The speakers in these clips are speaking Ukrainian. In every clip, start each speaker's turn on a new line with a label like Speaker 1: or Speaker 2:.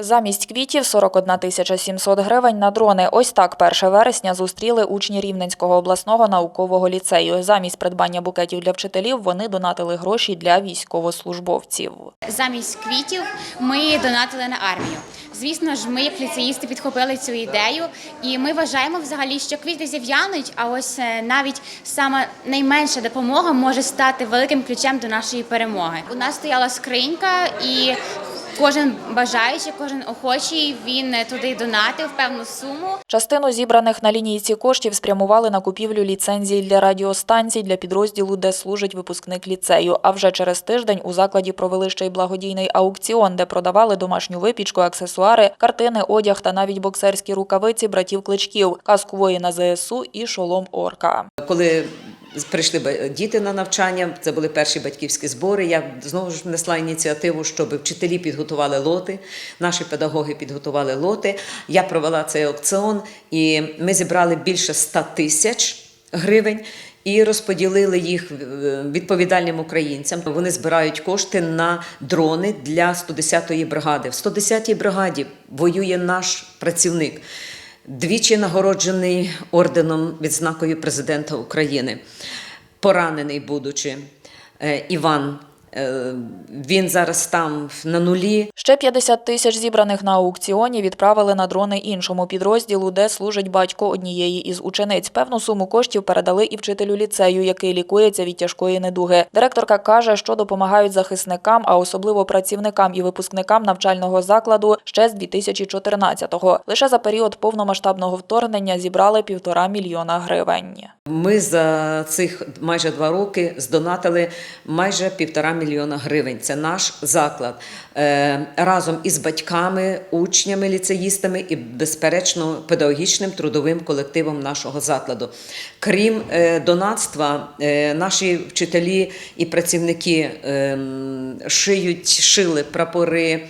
Speaker 1: Замість квітів 41 тисяча 700 гривень на дрони. Ось так 1 вересня зустріли учні Рівненського обласного наукового ліцею. Замість придбання букетів для вчителів вони донатили гроші для військовослужбовців.
Speaker 2: Замість квітів ми донатили на армію. Звісно ж, ми, як ліцеїсти, підхопили цю ідею, і ми вважаємо взагалі, що квіти зів'януть, а ось е, навіть саме найменша допомога може стати великим ключем до нашої перемоги. У нас стояла скринька, і кожен бажаючий, кожен охочий, він е, туди донатив певну суму.
Speaker 1: Частину зібраних на лінійці коштів спрямували на купівлю ліцензій для радіостанцій для підрозділу, де служить випускник ліцею. А вже через тиждень у закладі провели ще й благодійний аукціон, де продавали домашню випічку, аксесуари, картини, одяг та навіть боксерські рукавиці братів кличків, каску воїна ЗСУ і шолом орка.
Speaker 3: Коли прийшли ба- діти на навчання, це були перші батьківські збори. Я знову ж внесла ініціативу, щоб вчителі підготували лоти, наші педагоги підготували лоти. Я провела цей аукціон, і ми зібрали більше 100 тисяч гривень. І розподілили їх е, відповідальним українцям. Вони збирають кошти на дрони для 110-ї бригади. В 110-й бригаді воює наш працівник двічі нагороджений орденом відзнакою президента України, поранений будучи Е, Іван. Е, Він зараз там на нулі.
Speaker 1: Ще 50 тисяч зібраних на аукціоні відправили на дрони іншому підрозділу, де служить батько однієї із учениць. Певну суму коштів передали і вчителю ліцею, який лікується від тяжкої недуги. Директорка каже, що допомагають захисникам, а особливо працівникам і випускникам навчального закладу ще з 2014-го. Лише за період повномасштабного вторгнення зібрали півтора мільйона гривень.
Speaker 3: Ми за цих майже два роки здонатили майже півтора мільйона гривень. Це наш заклад Е, разом із батьками, учнями, ліцеїстами і, безперечно, педагогічним трудовим колективом нашого закладу. Крім е, донатства, е, наші вчителі і працівники ем, шиють, шили прапори,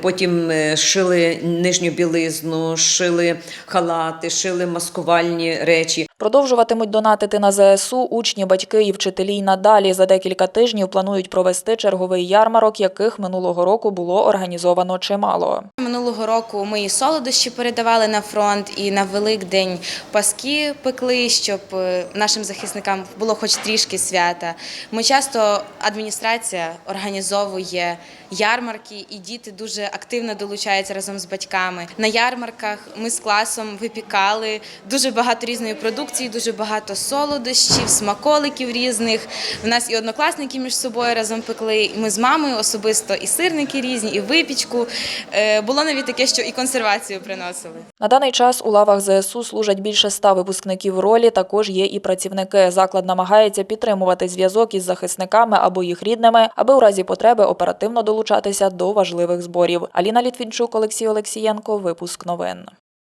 Speaker 3: потім шили нижню білизну, шили халати, шили маскувальні речі.
Speaker 1: Продовжуватимуть донатити на ЗСУ учні, батьки і вчителі й надалі. За декілька тижнів планують провести черговий ярмарок, яких минулого року було організовано чимало.
Speaker 4: Минулого року ми і солодощі передавали на фронт, і на Великдень паски пекли, щоб е, нашим захисникам було хоч трішки свята. Ми часто адміністрація організовує ярмарки, і діти дуже активно долучаються разом з батьками. На ярмарках ми з класом випікали дуже багато різної продукції, дуже багато солодощів, смаколиків різних. У нас і однокласники між собою разом пекли. Ми з мамою особисто і сирники різні, і випічку. Е, Було навіть таке, що і консервацію приносили.
Speaker 1: На даний час у лавах ЗСУ служать більше ста випускників ролі. Також є і працівники. Заклад намагається підтримувати зв'язок із захисниками або їх рідними, аби у разі потреби оперативно долучатися до важливих зборів. Аліна Літвінчук, Олексій Олексієнко. Випуск новин.